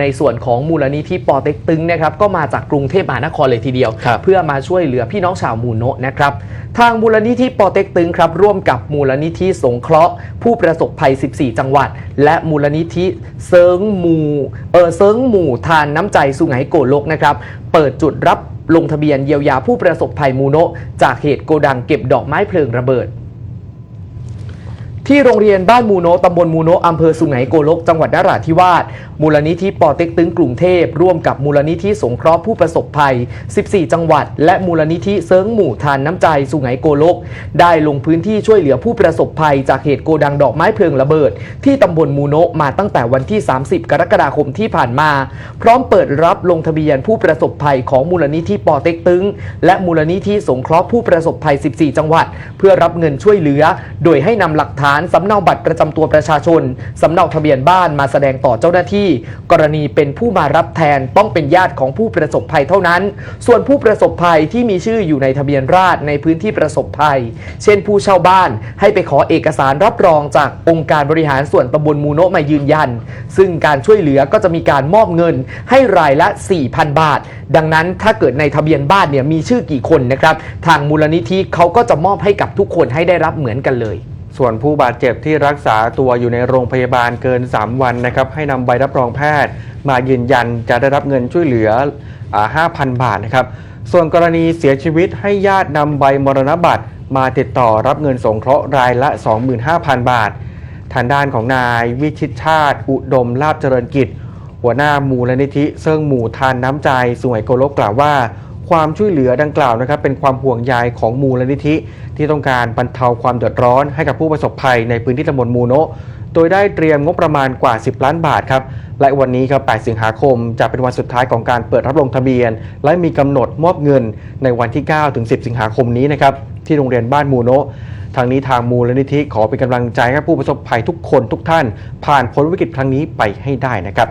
ในส่วนของมูลนิธิปอเต็กตึงนะครับก็มาจากกรุงเทพมหานครเลยทีเดียวครับเพื่อมาช่วยเหลือพี่น้องชาวมูโนะนะครับทางมูลนิธิปอเต็กตึงครับร่วมกับมูลนิธิสงเคราะห์ ผู้ประสบภัย 14 จังหวัด และมูลนิธิเซิงหมู่เออเซิงหมู่ทานน้ำใจสุไหงโกลกนะครับเปิดจุดรับลงทะเบียนเยียวยาผู้ประสบภัยมูโนะจากเหตุโกดังเก็บดอกไม้เพลิงระเบิด ที่โรงเรียนบ้านมูโนตำบลมูโนอำเภอสุไหงโกลก จังหวัดนราธิวาส มูลนิธิปอเต็กตึงกรุงเทพ ร่วมกับมูลนิธิสงเคราะห์ผู้ประสบภัย 14 จังหวัด และมูลนิธิเซิงหมู่ทานน้ำใจสุไหงโกลก ได้ลงพื้นที่ช่วยเหลือผู้ประสบภัย จากเหตุโกดังดอกไม้เพลิงระเบิด ที่ตำบลมูโนมาตั้งแต่วันที่ 30 กรกฎาคมที่ผ่านมา พร้อมเปิดรับลงทะเบียนผู้ประสบภัยของมูลนิธิปอเต็กตึง และมูลนิธิสงเคราะห์ผู้ประสบภัย 14 จังหวัด เพื่อรับเงินช่วยเหลือ โดยให้นำหลักฐานสำเนาบัตรประจำตัวประชาชนสำเนาทะเบียนบ้านมาแสดงต่อเจ้าหน้าที่ กรณีเป็นผู้มารับแทนต้องเป็นญาติของผู้ประสบภัยเท่านั้น ส่วนผู้ประสบภัยที่มีชื่ออยู่ในทะเบียนราษฎรในพื้นที่ประสบภัย เช่นผู้เช่าบ้านให้ไปขอเอกสารรับรองจากองค์การบริหารส่วนตำบลมูโนะมายืนยัน ซึ่งการช่วยเหลือก็จะมีการมอบเงินให้รายละ 4,000 บาท ดังนั้นถ้าเกิดในทะเบียนบ้านเนี่ยมีชื่อกี่คนนะครับ ทางมูลนิธิเขาก็จะมอบให้กับทุกคนให้ได้รับเหมือนกันเลย ส่วนผู้บาดเจ็บที่รักษาตัวอยู่ในโรงพยาบาลเกิน 3 วันนะครับให้นำใบรับรองแพทย์ มายืนยันจะได้รับเงินช่วยเหลือ 5,000 บาทนะครับส่วนกรณีเสียชีวิตให้ญาตินำใบมรณบัตร มาติดต่อรับเงินสงเคราะห์รายละ 25,000 บาท ทางด้านของนายวิชิตชาติ อุดมลาบเจริญกิจ หัวหน้ามูลนิธิเซิงหมู่ทานน้ำใจสวยโกลกกล่าวว่า ความช่วยเหลือดังกล่าวนะครับเป็นความห่วงใยของมูลนิธิ ที่ต้องการบรรเทาความเดือดร้อนให้กับผู้ประสบภัยในพื้นที่ตำบลมูโนะโดยได้เตรียมงบประมาณกว่า 10 ล้านบาทครับ และวันนี้ครับ 8 สิงหาคม จะเป็นวันสุดท้ายของการเปิดรับลงทะเบียน และมีกำหนดมอบเงินในวันที่ 9 ถึง 10 สิงหาคมนี้นะครับ ที่โรงเรียนบ้านมูโนะทางนี้ทางมูลนิธิขอเป็นกำลังใจให้ผู้ประสบภัยทุกคนทุกท่าน ผ่านพ้นวิกฤตครั้งนี้ไปให้ได้นะครับ